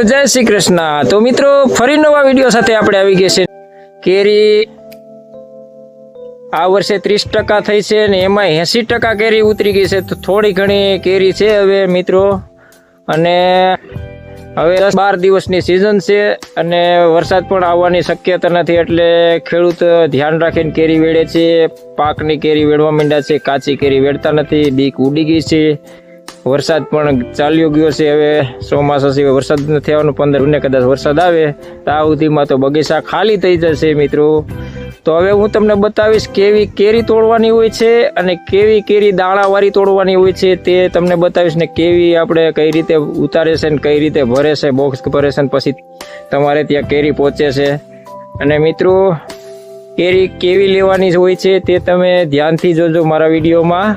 મિત્રો, જય શ્રી કૃષ્ણ. તો મિત્રો, ફરી નવા વીડિયો સાથે આપણે આવી ગયા છે કેરી આ વર્ષે ત્રીસ ટકા થઈ છે ને એમાં એંસી ટકા કેરી ઉતરી ગઈ છે. તો થોડી ઘણી કેરી છે હવે, મિત્રો. અને હવે બાર દિવસની સિઝન છે અને વરસાદ પણ આવવાની શક્યતા નથી એટલે ખેડૂત ધ્યાન રાખીને કેરી વેડે છે. પાકની કેરી વેડવા માંડ્યા છે, કાચી કેરી વેડતા નથી, બીક ઉડી ગઈ છે. વરસાદ પણ ચાલ્યો ગયો છે. હવે ચોમાસા સિવાય વરસાદ નથી આવવાનો. પંદર ને કદાચ વરસાદ આવે, તો આ સુધીમાં તો બગીચા ખાલી થઈ જશે મિત્રો. તો હવે હું તમને બતાવીશ કેવી કેરી તોડવાની હોય છે અને કેવી કેરી દાણાવાળી તોડવાની હોય છે તે તમને બતાવીશ ને કેવી આપણે કઈ રીતે ઉતારે છે ને કઈ રીતે ભરે છે બોક્સ ભરે છે ને પછી તમારે ત્યાં કેરી પહોંચે છે. અને મિત્રો, કેરી કેવી લેવાની હોય છે તે તમે ધ્યાનથી જોજો મારા વિડીયોમાં.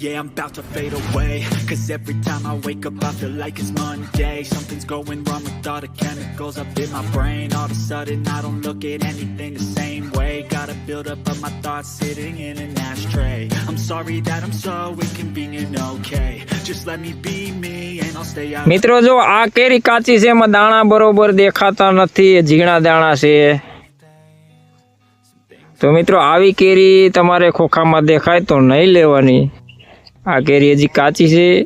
Yeah, I'm about to fade away. Cause every time I wake up, I feel like it's Monday. Something's going wrong with all the chemicals up in my brain. All of a sudden, I don't look at anything the same way. Gotta build up of my thoughts sitting in an ashtray. I'm sorry that I'm so inconvenient, okay. Just let me be me and I'll stay out. મિત્રો જો આ કેરી કાચી છે એમાં દાણા બરોબર દેખાતા નથી ઝીણા દાણા છે તો મિત્રો આવી કેરી તમારે ખોખામાં દેખાય તો નહીં લેવાની આ કેરી હજી કાચી છે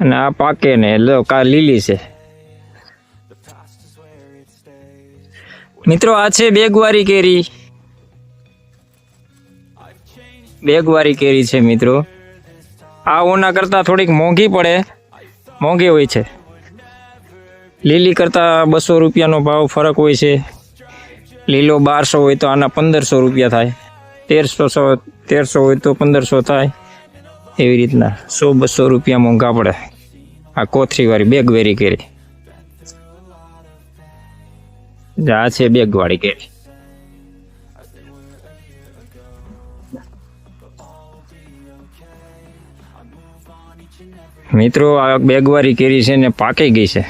અને આ પાકે ને, લો કા લીલી છે. મિત્રો, આ છે બેગવારી કેરી. બેગવારી કેરી છે, મિત્રો. આ ઓના કરતાં થોડીક મોંઘી પડે. મોંઘી હોય છે. લીલી કરતાં બસો રૂપિયાનો ભાવ ફરક હોય છે. લીલો બારસો હોય તો આના પંદરસો રૂપિયા થાય. તેરસો તેરસો હોય તો પંદરસો થાય. એવી રીતના સો બસો રૂપિયા મોંઘા પડે. આ કોથરીવાળી બેગવેરી કેરી. આ છે બેગવાળી કેરી. મિત્રો, આ બેગવારી કેરી છે ને પાકી ગઈ છે.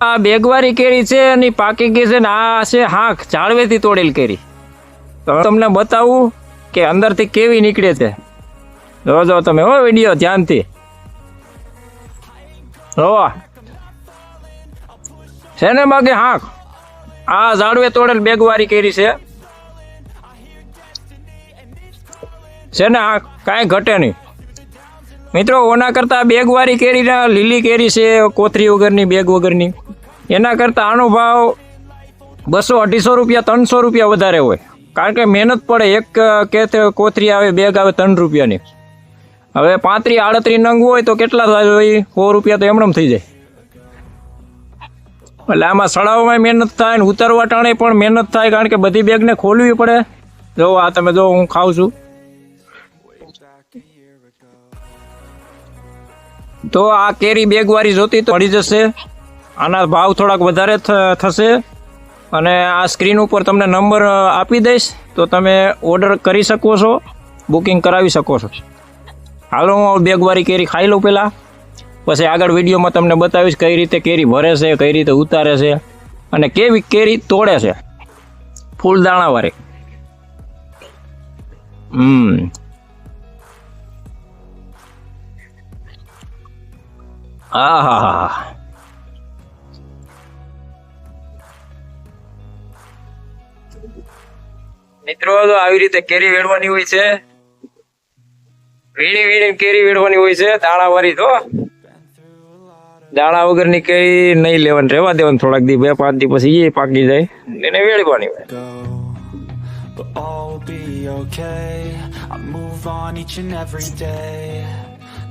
આ બેગવારી કેરી છે અને પાકી ગઈ છે ને આ છે હાંક ઝાડવેથી તોડેલ કેરી. તો તમને બતાવું કે અંદરથી કેવી નીકળે છે. જોજો તમે હો વીડિયો ધ્યાનથી. જોવા છે ને બાકી હાંક? આ ઝાડવે તોડેલ બેગવારી કેરી છે. છે ને આ કાંઈ ઘટે નહીં. મિત્રો, ઓના કરતાં બેગવાળી કેરીના લીલી કેરી છે, કોથરી વગરની બેગ વગરની. એના કરતાં આનો ભાવ બસો અઢીસો રૂપિયા, ત્રણસો રૂપિયા વધારે હોય. કારણ કે મહેનત પડે, એક કે કોથરી આવે બેગ આવે ત્રણ રૂપિયાની. હવે પાંત્રી આડત્રી નંગ હોય તો કેટલા થાય હોય? સો રૂપિયા તો એમનેમ થઈ જાય. એટલે આમાં સડાવવામાં મહેનત થાય ને ઉતારવા ટાણે પણ મહેનત થાય, કારણ કે બધી બેગને ખોલવી પડે. જો આ તમે જો હું ખાઉં છું. તો આ કેરી બેગવાળી જોતી તો પડી જશે. આના ભાવ થોડાક વધારે થશે. અને આ સ્ક્રીન ઉપર તમને નંબર આપી દઈશ. તો તમે ઓર્ડર કરી શકો છો. બુકિંગ કરાવી શકો છો. હાલો, હું બેગવાળી કેરી ખાઈ લઉં પહેલાં પછી આગળ વિડીયોમાં તમને બતાવીશ કઈ રીતે કેરી ભરે છે, કઈ રીતે ઉતારે છે. અને કેવી કેરી તોડે છે. ફૂલદાણાવાળી હમ. હા મિત્રો, તો આવી રીતે કેરી વેડવાની હોય છે. વીણી વીણી કેરી વેડવાની હોય છે, દાણા વાળી તો. દાણા વગરની કેરી નહીં લેવાની, રહેવા દેવાની થોડાક દી, બે પાંચ દી પછી એ પાકી જાય, એને વેડવાની હોય.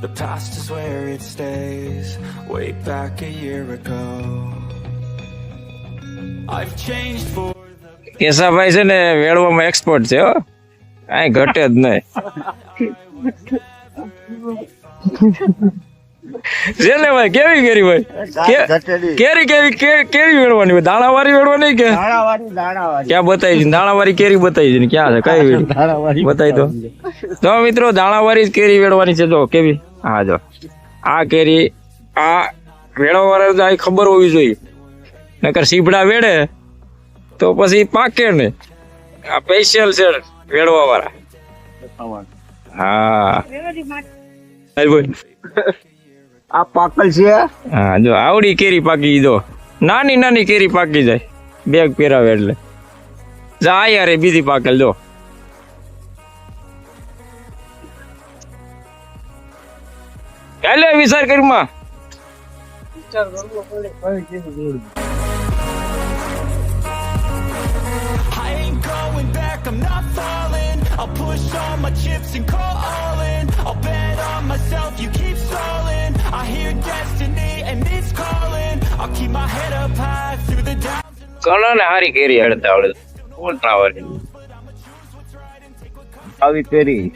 The past is where it stays. Way back a year ago. I've changed for Kesabhai છે ને વેળવામાં એક્સપર્ટ છે હો કાંઈ ઘટે જ નહીં ને ભાઈ કેવી કેરી ભાઈ? કેરી કેવી કે- કેવી વેડવાની હોય દાણાવાળી વેડવાની કે? ક્યાં બતાવી છે? દાણાવાળી કેરી બતાવી છે ને ક્યાં છે? કઈ બતાવી દો. તો મિત્રો દાણાવાળી જ કેરી વેડવાની છે. જો કેવી? હા જો. આ કેરી આ વેળવા ખબર હોવી જોઈએ. નકર સીપડા વેડે તો પછી પાકે ને. આ સ્પેશિયલ છે વેડવા વાળા હા. ભાઈ બોલ. આ પાકલ છે હા જો આવડી કેરી પાકી જો નાની નાની કેરી પાકી જાય બેગ પહેરાવે એટલે જા યાર બીજી પાકલ જો એટલે વિચાર કરીમાં I ain't going back, I'm not falling. I'll push all my chips and call all in. I'll bet on myself, you keep stalling. I hear destiny and it's calling. I'll keep my head up high through the downs. હારી કેરી હડતા આવડે આવી કેરી.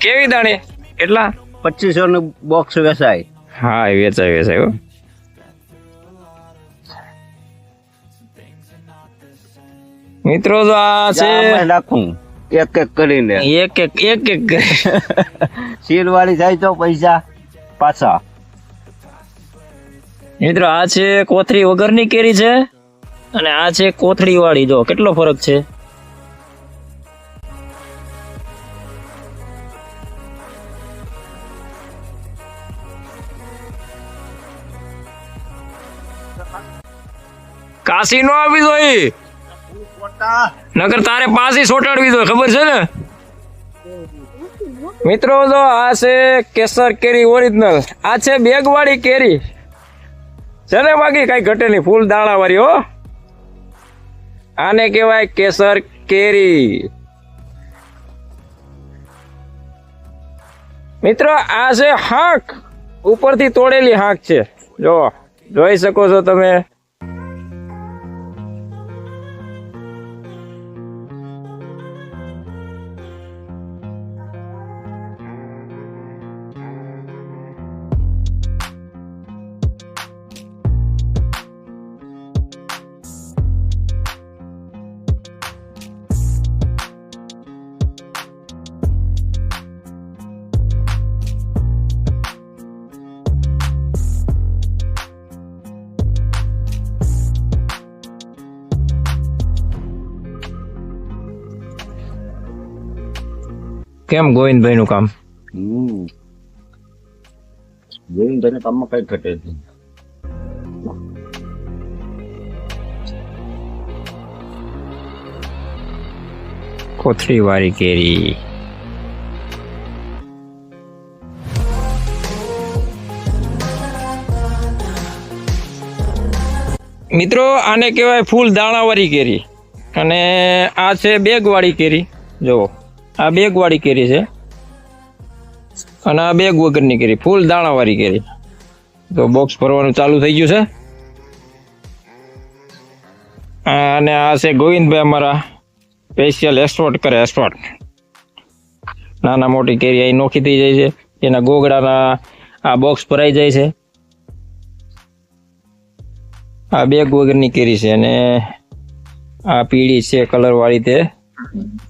કેવી દાણી? કેટલા? પચીસો નું box વેચાય. હા વેચાય વેચાય મિત્રો તો આ છે. નાખું. એક એક કરીને. એક એક એક એક. કરે. શીર વાળી થાય તો પૈસા પાછા. મિત્રો, આ છે કોથળી વગરની કેરી છે અને આ છે કોથળી વાળી જો, કેટલો ફરક છે? કાશી નો આવી જોઈ નગર તારે પાસી સોટાડવી જોઈએ, ખબર છે ને? મિત્રો, જો આ છે કેસર કેરી ઓરિજિનલ આ છે બેગ વાળી કેરી. છે ને બાકી કઈ ઘટે નહીં. ફૂલ દાણા વાળી, હો. આને કહેવાય કેસર કેરી. મિત્રો, આ છે હાંક. ઉપરથી તોડેલી હાંક છે. જો જોઈ શકો છો તમે. કેમ ગોવિંદભાઈ નું કામ? ગોવિંદભાઈ તને કામમાં કઈ ઘટે છે કોથળી વાળી કેરી. મિત્રો આને કહેવાય ફૂલ દાણાવાળી કેરી. અને આ છે બેગવાળી કેરી. જો આ બેગવાળી કેરી છે. અને આ બેગ વગરની કેરી, ફૂલ દાણાવાળી કેરી. તો બોક્સ ભરવાનું ચાલુ થઈ ગયું છે. અને આ છે ગોવિંદભાઈ અમારા સ્પેશિયલ એક્સપોર્ટ કરે એક્સપોર્ટ નાના મોટી કેરી અહીં નોખી થઈ જાય છે. એના ગોગડાના આ બોક્સ ભરાઈ જાય છે. આ બેગ વગરની કેરી છે અને આ પીળી છે કલરવાળી તે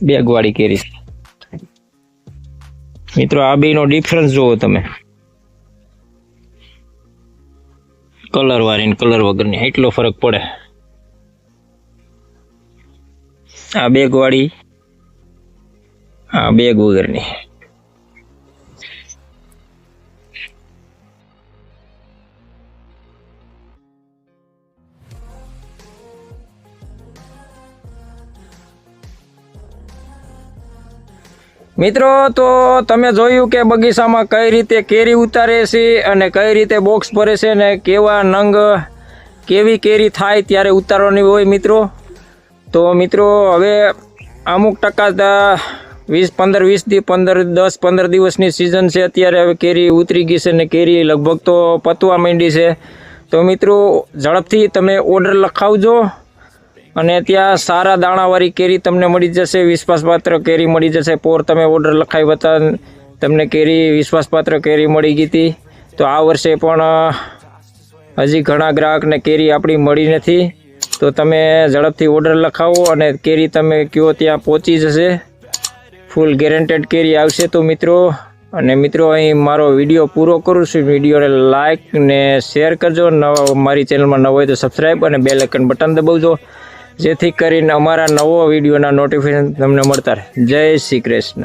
બેગવાળી કેરી છે. મિત્રો, આ બેનો ડિફરન્સ જુઓ તમે. કલર વાળી કલર વગરની એટલો ફરક પડે. આ બેગ વાળી, આ બેગ વગરની. મિત્રો, તો તમે જોયું કે બગીચામાં કઈ રીતે કેરી ઉતારે છે અને કઈ રીતે બોક્સ ભરે છે ને કેવા નંગ, કેવી કેરી થાય ત્યારે ઉતારવાની હોય મિત્રો? તો મિત્રો, હવે અમુક ટકા વીસ પંદર, વીસ દી પંદર, દસ પંદર દિવસની સિઝન છે અત્યારે હવે કેરી ઉતરી ગઈ છે ને કેરી લગભગ તો પતવા માંડી છે. તો મિત્રો, ઝડપથી તમે ઓર્ડર લખાવજો. અને ત્યાં સારા દાણાવાળી કેરી તમને મળી જશે, વિશ્વાસપાત્ર કેરી મળી જશે. પોર તમે ઓર્ડર લખાવી હતા તમને કેરી, વિશ્વાસપાત્ર કેરી મળી ગઈ હતી. તો આ વર્ષે પણ હજી ઘણા ગ્રાહકને કેરી આપણી મળી નથી. તો તમે ઝડપથી ઓર્ડર લખાવો અને કેરી તમે કયો ત્યાં પહોંચી જશે. ફૂલ ગેરેન્ટેડ કેરી આવશે તો મિત્રો, અને મિત્રો, અહીં મારો વીડિયો પૂરો કરું છું. વિડીયોને લાઇક ને શેર કરજો. નવા મારી ચેનલમાં નવો હોય તો સબસ્ક્રાઈબ અને બેલ આઇકન બટન દબાવજો. જેથી કરીને અમારા નવો વિડીયોના નોટિફિકેશન તમને મળતા રહે. જય શ્રી કૃષ્ણ.